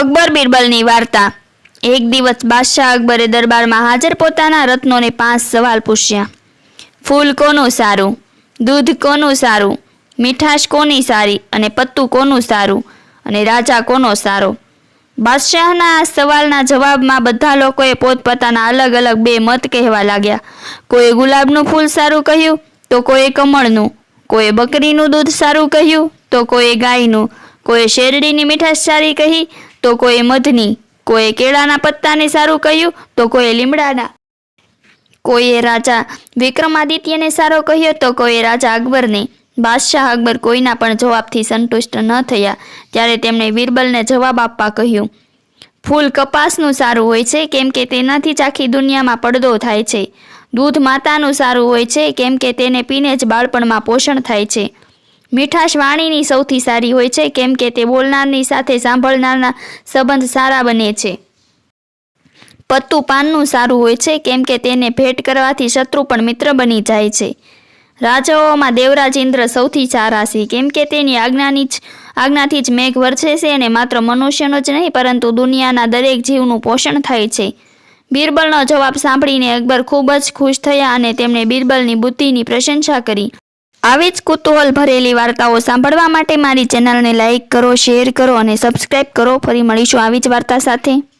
અકબર બિરબલની વાર્તા. એક દિવસ બાદશાહ અકબરે દરબારમાં હાજર પોતાના રત્નોને પાંચ સવાલ પૂછ્યા. ફૂલ કોનું સારું? દૂધ કોનું સારું? મીઠાશ કોની સારી? અને પત્તું કોનું સારું? અને રાજા કોનો સારો? બાદશાહના આ સવાલના જવાબમાં બધા લોકોએ પોતપોતાના અલગ અલગ બે મત કહેવા લાગ્યા. કોઈએ ગુલાબનું ફૂલ સારું કહ્યું, તો કોઈએ કમળનું. કોઈએ બકરીનું દૂધ સારું કહ્યું, તો કોઈએ ગાયનું. કોઈએ શેરડીની મીઠાશ સારી કહી તો કોઈએ મધની, કોઈએ કેળાના પત્તાને સારું કહ્યું, તો કોઈએ લીમડાના. કોઈએ રાજા વિક્રમાદિત્યને સારો કહ્યો, તો કોઈએ રાજા અકબરને. બાદશાહ અકબર કોઈના પણ જવાબથી સંતુષ્ટ ન થયા, ત્યારે તેમણે બિરબલને જવાબ આપવા કહ્યું, ફૂલ કપાસનું સારું હોય છે, કેમ કે તેનાથી જ આખી દુનિયામાં પડદો થાય છે. દૂધ માતાનું સારું હોય છે, કેમ કે તેને પીને જ બાળપણમાં પોષણ થાય છે. મીઠાશ વાણીની સૌથી સારી હોય છે, કેમ કે તે બોલનારની સાથે સાંભળનારના સંબંધ સારા બને છે. પત્તું પાનનું સારું હોય છે, કેમ કે તેને ભેટ કરવાથી શત્રુ પણ મિત્ર બની જાય છે. રાજાઓમાં દેવરાજ ઇન્દ્ર સૌથી સારા છે, કેમ કે તેની આજ્ઞાની જ, આજ્ઞાથી જ મેઘ વરસે છે અને માત્ર મનુષ્યનો જ નહીં, પરંતુ દુનિયાના દરેક જીવનું પોષણ થાય છે. બિરબલનો જવાબ સાંભળીને અકબર ખૂબ જ ખુશ થયા અને તેમણે બિરબલની બુદ્ધિની પ્રશંસા કરી. આવી જ કુતૂહલ ભરેલી વાર્તાઓ સાંભળવા માટે મારી ચેનલને લાઇક કરો, શેર કરો અને સબસ્ક્રાઈબ કરો. ફરી મળીશું આવી જ વાર્તા સાથે.